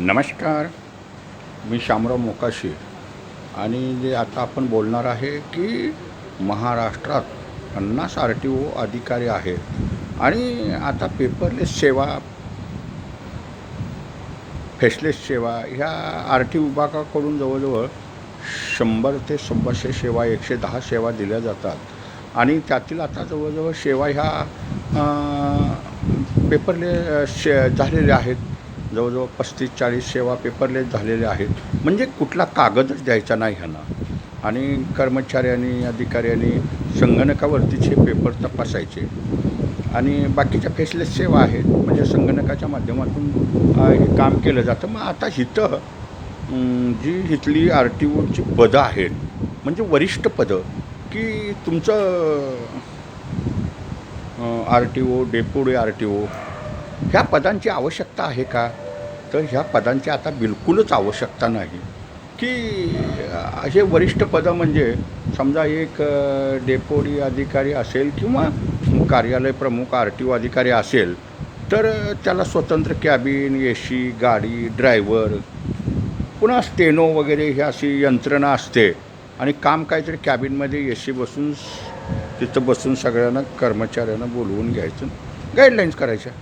नमस्कार. मी शामराव मोकाशी आणि जे आता आपण बोलणार आहे की महाराष्ट्रात पन्नास आर टी ओ अधिकारी आहेत आणि आता पेपरलेस सेवा फेसलेस सेवा ह्या आर टी विभागाकडून जवळजवळ शंभर ते शंभरशे सेवा एकशे दहा सेवा दिल्या जातात. आणि त्यातील आता जवळजवळ सेवा ह्या पेपरले शे झालेल्या आहेत. जवळजवळ पस्तीस चाळीस सेवा पेपरलेस झालेल्या आहेत. म्हणजे कुठला कागदच द्यायचा नाही ह्यांना. आणि कर्मचाऱ्यांनी अधिकाऱ्यांनी संगणकावरतीच हे पेपर तपासायचे. आणि बाकीच्या फेसलेस सेवा आहेत. म्हणजे संगणकाच्या माध्यमातून हे काम केलं जातं. मग आता इथं जी इथली आर टी ओची पदं आहेत म्हणजे वरिष्ठ पदं की तुमचं R T O deputy R T O ह्या पदांची आवश्यकता आहे का? तर ह्या पदांची आता बिलकुलच आवश्यकता नाही. की असे वरिष्ठ पदं म्हणजे समजा एक डेपोडी अधिकारी असेल किंवा कार्यालय प्रमुख आर टी ओ अधिकारी असेल तर त्याला स्वतंत्र कॅबिन ए सी गाडी ड्रायव्हर पुन्हा स्टेनो वगैरे ही अशी यंत्रणा असते. आणि काम काहीतरी कॅबिनमध्ये ए सी बसून तिथं बसून सगळ्यांना कर्मचाऱ्यांना बोलवून घ्यायचं गाईडलाईन्स करायच्या.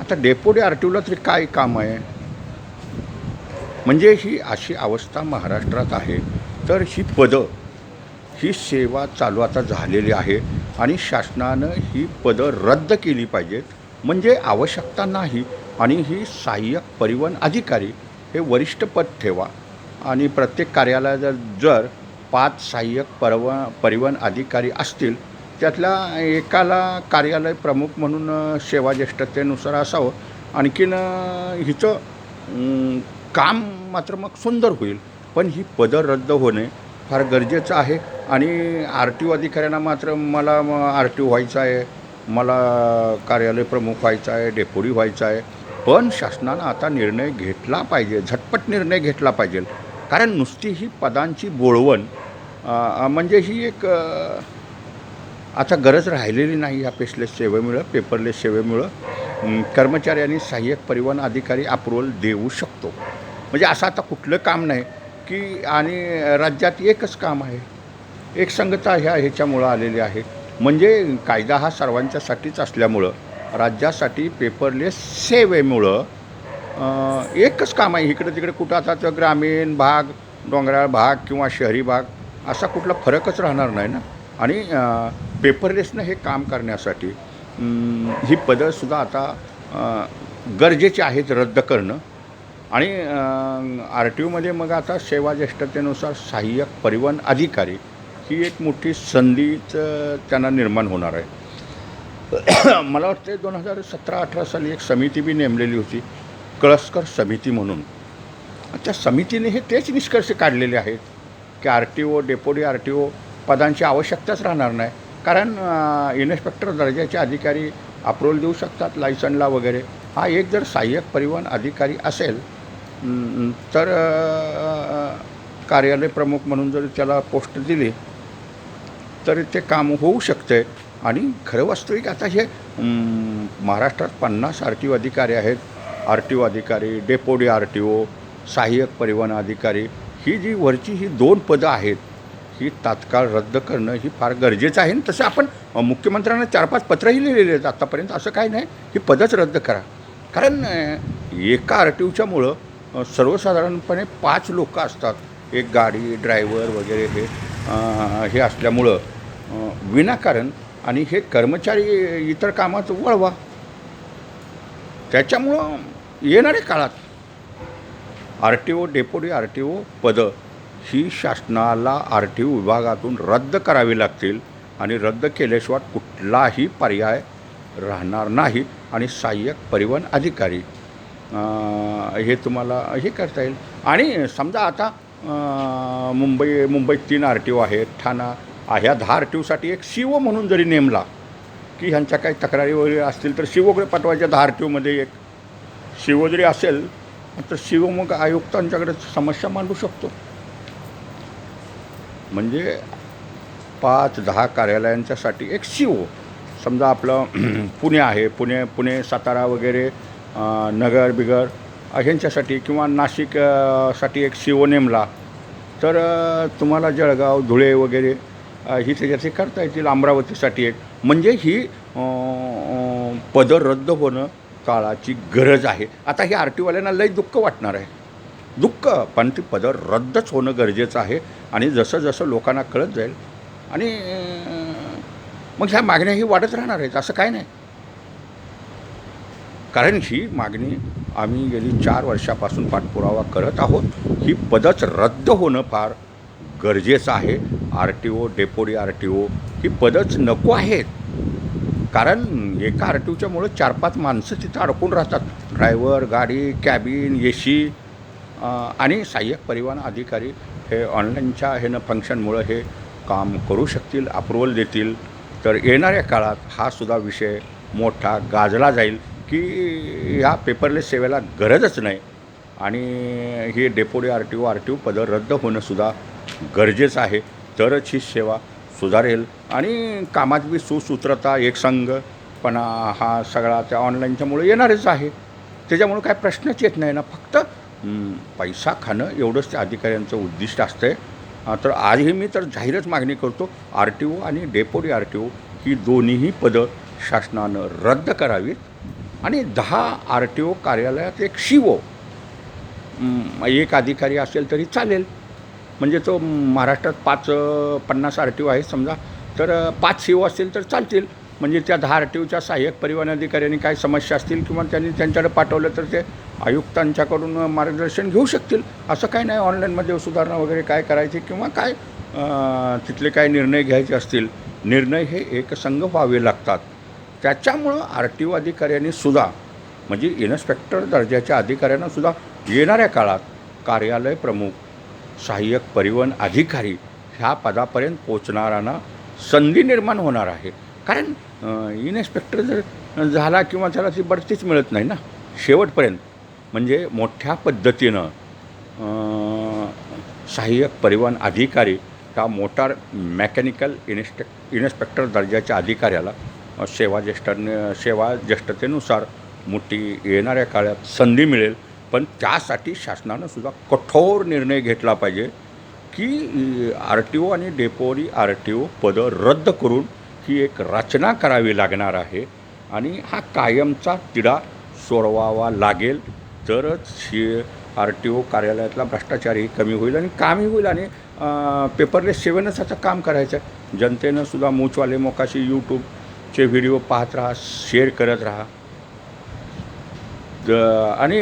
आता डेपोटी आर टी ओला तरी काय काम आहे? म्हणजे ही अशी अवस्था महाराष्ट्रात आहे. तर ही पदं ही सेवा चालू आता झालेली आहे आणि शासनानं ही पदं रद्द केली पाहिजेत. म्हणजे आवश्यकता नाही आणि ही सहाय्यक परिवहन अधिकारी हे वरिष्ठ पद ठेवा. आणि प्रत्येक कार्यालयात जर जर पाच सहाय्यक परव परिवहन अधिकारी असतील त्यातल्या एकाला कार्यालय प्रमुख म्हणून सेवा ज्येष्ठतेनुसार असावं. आणखीन हिचं काम मात्र मग सुंदर होईल. पण ही पदं रद्द होणे फार गरजेचं आहे. आणि आर टी ओ अधिकाऱ्यांना मात्र मला आर टी ओ व्हायचं आहे मला कार्यालय प्रमुख व्हायचं आहे डेपोडी व्हायचं आहे. पण शासनानं आता निर्णय घेतला पाहिजे झटपट निर्णय घेतला पाहिजे. कारण नुसती ही पदांची बोळवण म्हणजे ही एक आता गरज राहिलेली नाही ह्या पेशलेस सेवेमुळं पेपरलेस सेवेमुळं. कर्मचारी कर्मचाऱ्यांनी सहाय्यक परिवहन अधिकारी अप्रुव्हल देऊ शकतो. म्हणजे असं आता कुठलं काम नाही की आणि राज्यात एकच काम आहे. एक संगता ह्या ह्याच्यामुळं आलेली आहे. म्हणजे कायदा हा सर्वांच्यासाठीच असल्यामुळं राज्यासाठी पेपरलेस सेवेमुळं एकच काम आहे. इकडे तिकडे कुठं आता तर ग्रामीण भाग डोंगराळ भाग किंवा शहरी भाग असा कुठला फरकच राहणार नाही ना. आणि पेपरलेसनं हे काम करण्यासाठी ही पदंसुद्धा आता गरजेची आहेत रद्द करणं. आणि आर टी ओमध्ये मग आता सेवा ज्येष्ठतेनुसार सहाय्यक परिवहन अधिकारी ही एक मोठी संधीच त्यांना निर्माण होणार आहे. मला वाटते दोन हजार सतरा अठरा साली एक समिती बी नेमलेली होती कळसकर समिती म्हणून. त्या समितीने हे तेच निष्कर्ष काढलेले आहेत की R T O deputy R T O पदांची आवश्यकताच राहणार नाही. कारण इन्स्पेक्टर दर्जाचे अधिकारी अप्रोल देऊ शकतात लायसनला वगैरे. हा एक जर सहाय्यक परिवहन अधिकारी असेल तर कार्यालय प्रमुख म्हणून जर त्याला पोस्ट दिली तर ते काम होऊ शकते. आणि खरं वास्तविक आता हे महाराष्ट्रात पन्नास आर टी ओ अधिकारी आहेत. आर टी ओ अधिकारी डेपोडी आर टी ओ सहाय्यक परिवहन अधिकारी ही जी वरची ही दोन पदं आहेत ही तात्काळ रद्द करणं ही फार गरजेचं आहे. तसं आपण मुख्यमंत्र्यांना चार पाच पत्रही लिहिलेले आहेत आत्तापर्यंत असं काही नाही. ही पदच रद्द करा. कारण एका आर टी ओच्यामुळं सर्वसाधारणपणे पाच लोक असतात. एक गाडी ड्रायव्हर वगैरे हे हे असल्यामुळं विनाकारण आणि हे कर्मचारी इतर कामात वळवा. त्याच्यामुळं येणाऱ्या काळात R T O deputy R T O पदं ही शासनाला आर टी ओ विभागातून रद्द करावी लागतील आणि रद्द केल्याशिवाय कुठलाही पर्याय राहणार नाही आणि सहाय्यक परिवहन अधिकारी हे तुम्हाला हे करता येईल. आणि समजा आता मुंबई मुंबईत तीन आर टी ओ आहेत ठाणा ह्या दहा आर टी ओसाठी एक सी ओ म्हणून जरी नेमला की ह्यांच्या काही तक्रारी वगैरे असतील तर सी ओकडे पाठवायच्या? दहा आर टी ओमध्ये एक सी ओ जरी असेल तर सी ओ मग आयुक्तांच्याकडे समस्या मांडू शकतो. म्हणजे पाच दहा कार्यालयांच्यासाठी एक सी ओ समजा आपलं पुणे आहे पुणे पुणे सातारा वगैरे नगर बिगर ह्यांच्यासाठी किंवा नाशिकसाठी एक सी ओ नेमला. तर तुम्हाला जळगाव धुळे वगैरे ही त्याच्याचे करता येतील अमरावतीसाठी एक. म्हणजे ही पदं रद्द होणं काळाची गरज आहे. आता हे आर टीवाल्यांना लई दुःख वाटणार आहे. दुःख पण ती पदं रद्दच होणं गरजेचं आहे आणि जसं जसं लोकांना कळत जाईल आणि मग ह्या मागण्या ही वाढत राहणार आहेत असं काय नाही. कारण ही मागणी आम्ही गेली चार वर्षापासून पाठपुरावा करत आहोत. ही पदच रद्द होणं फार गरजेचं आहे. R T O deputy R T O ही पदच नको आहेत. कारण एका आर टी ओच्यामुळं चार पाच माणसं तिथं अडकून राहतात. ड्रायव्हर गाडी कॅबिन ए सी आणि सहाय्यक परिवहन अधिकारी हे ऑनलाईनच्या ह्यानं फंक्शनमुळं हे काम करू शकतील अप्रुव्हल देतील. तर येणाऱ्या काळात हा सुद्धा विषय मोठा गाजला जाईल की ह्या पेपरलेस सेवेला गरजच नाही. आणि ही deputy R T O R T O पदं रद्द होणंसुद्धा गरजेचं आहे. तरच ही सेवा सुधारेल. आणि कामात बी सुसूत्रता एकसंघपणा हा सगळा त्या ऑनलाईनच्यामुळे येणारच आहे. त्याच्यामुळं काय प्रश्नच येत नाही ना. फक्त पैसा खाणं एवढंच त्या अधिकाऱ्यांचं उद्दिष्ट असतं आहे तर आजही मी तर जाहीरच मागणी करतो आर टी ओ आणि डेपोरी आर टी ओ ही दोन्हीही पदं शासनानं रद्द करावीत आणि दहा आर टी ओ कार्यालयात एक शिवो एक अधिकारी असेल तरी चालेल. म्हणजे तो महाराष्ट्रात पाच पन्नास आर टी ओ आहे समजा तर पाच सी ओ असतील तर चालतील. म्हणजे त्या दहा आर टी ओच्या सहाय्यक परिवहन अधिकाऱ्यांनी काय समस्या असतील किंवा त्यांनी त्यांच्याकडे पाठवलं तर ते आयुक्तांच्याकडून मार्गदर्शन घेऊ शकतील. असं काय नाही. ऑनलाईनमध्ये सुधारणा वगैरे काय करायची किंवा काय तिथले काय निर्णय घ्यायचे असतील. निर्णय हे एकसंघ व्हावे लागतात. त्याच्यामुळं आर टी ओ अधिकाऱ्यांनी सुद्धा म्हणजे इन्स्पेक्टर दर्जाच्या अधिकाऱ्यांना सुद्धा येणाऱ्या काळात कार्यालय प्रमुख सहाय्यक परिवहन अधिकारी ह्या पदापर्यंत पोचणाऱ्यांना संधी निर्माण होणार आहे. कारण इन्स्पेक्टर जर झाला किंवा त्याला ती बढतीच मिळत नाही ना. शेवटपर्यंत. म्हणजे मोठ्या पद्धतीनं सहाय्यक परिवहन अधिकारी हा मोटार मेकॅनिकल इन्स्पेक्ट इन्स्पेक्टर दर्जाच्या अधिकाऱ्याला अ, सेवा सेवा ज्येष्ठतेनुसार मोठी येणाऱ्या काळात संधी मिळेल. पण त्यासाठी शासनानं सुद्धा कठोर निर्णय घेतला पाहिजे की आर टी ओ आणि डेपोरी आर टी ओ पदं रद्द करून ही एक रचना करावी लागणार आहे. आणि हा कायमचा तिढा सोडवावा लागेल. तरच ही आर टी ओ कार्यालयातला भ्रष्टाचारही कमी होईल आणि कामही होईल आणि पेपरलेस सेवेनंच आता काम करायचं जनतेनं सुद्धा मूचवाले मोकाशी यूट्यूबचे व्हिडिओ पाहत राहा शेअर करत राहा. आणि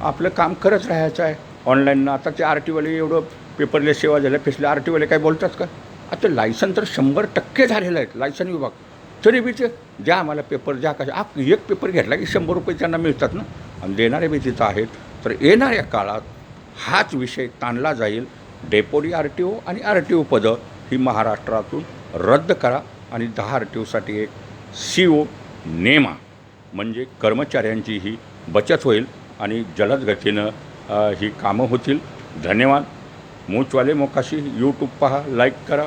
आपलं काम करत राहायचं आहे. ऑनलाईननं आता ते आर टीवाले एवढं पेपरलेस सेवा झाल्या फेसले आर टीवाले काय बोलतात का? आता लायसन तर शंभर टक्के झालेलं आहे लायसन विभाग. तरी बी ते द्या आम्हाला पेपर द्या कशा एक पेपर घेतला की शंभर रुपये त्यांना मिळतात ना आणि देणारे बी तिथं आहेत तर येणाऱ्या काळात हाच विषय ताणला जाईल. डेपोडी आर टी ओ आणि आर टी ओ पदं ही महाराष्ट्रातून रद्द करा आणि दहा आर टी ओसाठी एक सी ओ नेमा. म्हणजे कर्मचाऱ्यांची ही बचत होईल आणि जलद गतीनं ही कामं होतील. धन्यवाद. मूचवाले मोकाशी यूट्यूब पहा लाईक करा.